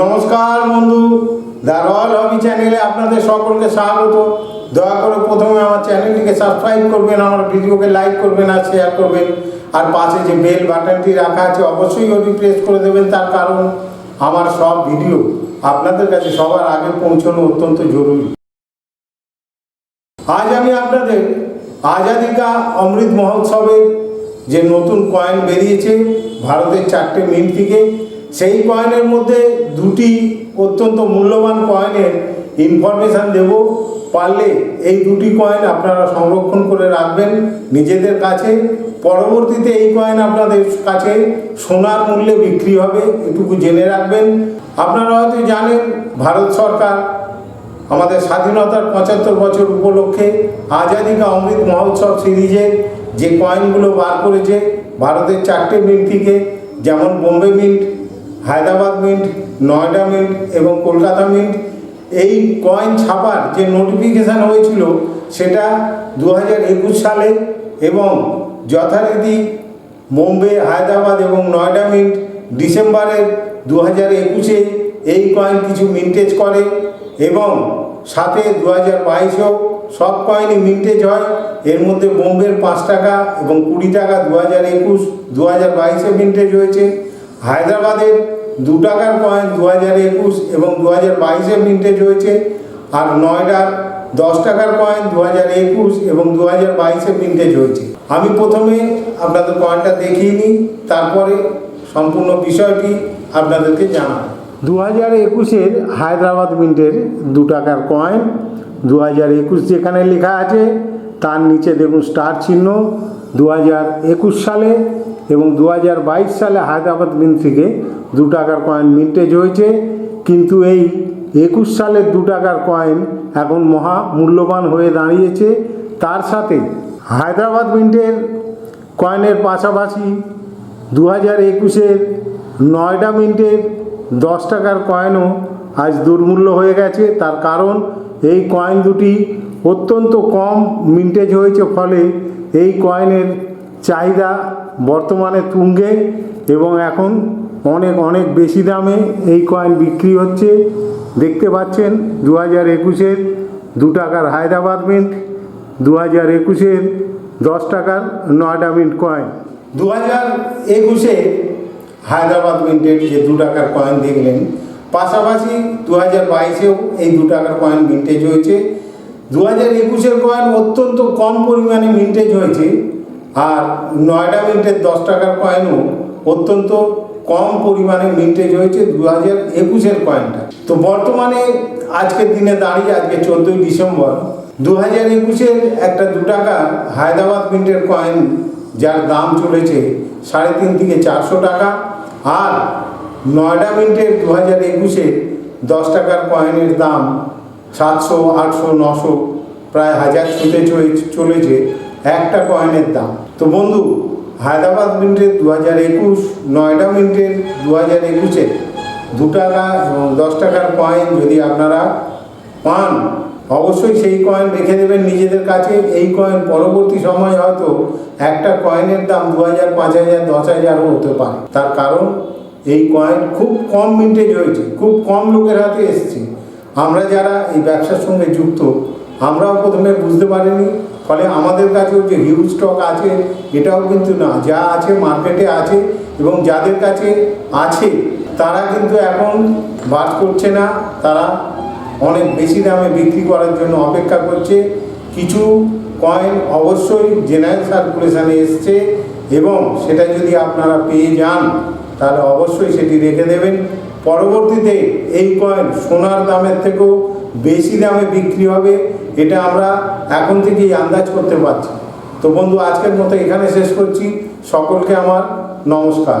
নমস্কার বন্ধু the royal হবি চ্যানেলে আপনাদের সকলকে স্বাগত। দয়া করে প্রথমে আমার চ্যানেলটিকে সাবস্ক্রাইব করবেন, আমার ভিডিওকে লাইক করবেন আর শেয়ার করবেন। আর পাশে যে বেল বাটনটি রাখা আছে, অবশ্যই ওটি প্রেস করে দেবেন, তার কারণ আমার সব ভিডিও আপনাদের কাছে সবার আগে পৌঁছানো অত্যন্ত জরুরি। আজ আমি আপনাদের আজাদি কা অমৃত মহোৎসবের যে নতুন কয়েন বেরিয়েছে, ভারতের চারটে মিন্ট থেকে সেই কয়েনের মধ্যে দুটি অত্যন্ত মূল্যবান কয়েনের ইনফরমেশান দেব। পারলে এই দুটি কয়েন আপনারা সংরক্ষণ করে রাখবেন নিজেদের কাছে। পরবর্তীতে এই কয়েন আপনাদের কাছে সোনার মূল্যে বিক্রি হবে, এটুকু জেনে রাখবেন। আপনারা হয়তো জানেন, ভারত সরকার আমাদের স্বাধীনতার পঁচাত্তর বছর উপলক্ষে আজাদি কা অমৃত মহোৎসব সিরিজের যে কয়েনগুলো বার করেছে, ভারতের চারটে মিন্ট থেকে, যেমন Bombay mint Hyderabad mint, Noida mint এবং কলকাতা মিন্ট, এই কয়েন ছাপার যে নোটিফিকেশান হয়েছিল সেটা দু হাজার একুশ সালে এবং যথারীতি বোম্বে হায়দ্রাবাদ এবং নয়ডা মিন্ট ডিসেম্বরের দু হাজার একুশে এই কয়েন কিছু মিন্টেজ করে এবং সাথে দু হাজার বাইশেও সব কয়েনই মিন্টেজ হয়। এর মধ্যে বোম্বের পাঁচ টাকা এবং কুড়ি টাকা দু হাজার একুশ দু হাজার বাইশে মিন্টেজ হয়েছে। হায়দ্রাবাদের দু টাকার কয়েন দু হাজার একুশ এবং দু হাজার বাইশে মিন্টেজ হয়েছে আর নয়ডার দশ টাকার কয়েন দু হাজার একুশ এবং দু হাজার বাইশে মিন্টেজ হয়েছে। আমি প্রথমে আপনাদের কয়েনটা দেখিয়ে নিই, তারপরে সম্পূর্ণ বিষয়টি আপনাদেরকে জানাব। দু হাজার একুশের হায়দ্রাবাদ মিন্টের দু টাকার কয়েন দু হাজার একুশ যেখানে লেখা আছে, তার নিচে দেখুন স্টার চিহ্ন দু হাজার একুশ সালে এবং দু হাজার বাইশ সালে হায়দ্রাবাদ মিন্ট থেকে দু টাকার কয়েন মিন্টেজ হয়েছে। কিন্তু এই একুশ সালের দু টাকার কয়েন এখন মহা মূল্যবান হয়ে দাঁড়িয়েছে। তার সাথে হায়দ্রাবাদ মিন্টের কয়েনের পাশাপাশি দু হাজার একুশের নয়ডা মিন্টের দশ টাকার কয়েনও আজ দুর্মূল্য হয়ে গেছে। তার কারণ এই কয়েন দুটি অত্যন্ত কম মিন্টেজ হয়েছে। ফলে এই কয়েনের চাহিদা বর্তমানে তুঙ্গে এবং এখন অনেক অনেক বেশি দামে এই কয়েন বিক্রি হচ্ছে। দেখতে পাচ্ছেন দু হাজার একুশের দু টাকার হায়দ্রাবাদ মিন্ট দু হাজার একুশের দশ টাকার নয়ডা মিন্ট কয়েন দু হাজার একুশে হায়দ্রাবাদ মিন্টের যে দু টাকার কয়েন দেখলেন, পাশাপাশি দু হাজার বাইশেও এই দু টাকার কয়েন মিন্টেজ হয়েছে। দু হাজার একুশের কয়েন অত্যন্ত কম পরিমাণে মিন্টেজ হয়েছে। আর নয়ডা মিন্টের দশ টাকার কয়েনও অত্যন্ত কম পরিমাণে মিন্টেজ হয়েছে দু হাজার একুশের কয়েনটা তো বর্তমানে আজকের দিনে দাঁড়িয়ে আজকে চোদ্দোই ডিসেম্বর দু হাজার একুশের একটা দু টাকার হায়দ্রাবাদ মিন্টের কয়েন যার দাম চলেছে সাড়ে তিন থেকে চারশো টাকা আর নয়ডা মিন্টের দু হাজার একুশে দশ টাকার কয়েনের দাম সাতশো, আটশো, নশো, প্রায় হাজার ছুটে চলেছে একটা কয়েনের দাম। তো বন্ধু, হায়দ্রাবাদ মিন্টের দু হাজার একুশ, নয়ডা মিন্টের দু হাজার একুশে দু টাকা দশ টাকার কয়েন যদি আপনারা পান, অবশ্যই সেই কয়েন রেখে দেবেন নিজেদের কাছে। এই কয়েন পরবর্তী সময় হয়তো একটা কয়েনের দাম দু হাজার পাঁচ হাজার দশ হাজারও হতে পারে। তার কারণ, এই কয়েন খুব কম মিন্টেজ হয়েছে, খুব কম লোকের হাতে এসছে। আমরা যারা এই ব্যবসার সঙ্গে যুক্ত, আমরাও প্রথমে বুঝতে পারিনি ফলে আমাদের কাছেও যে হিউজ স্টক আছে, এটাও কিন্তু না। যা আছে মার্কেটে আছে এবং যাদের কাছে আছে, তারা কিন্তু এখন বাদ করছে না। তারা অনেক বেশি দামে বিক্রি করার জন্য অপেক্ষা করছে। কিছু কয়েন অবশ্যই জেনারেল সার্কুলেশানে এসছে এবং সেটা যদি আপনারা পেয়ে যান, তাহলে অবশ্যই সেটি রেখে দেবেন। পরবর্তীতে এই কয়েন সোনার দামের থেকেও বেশি দামে বিক্রি হবে, এটা আমরা এখন থেকেই আন্দাজ করতে পারছি। তো বন্ধু, আজকের মতো এখানে শেষ করছি। সকলকে আমার নমস্কার।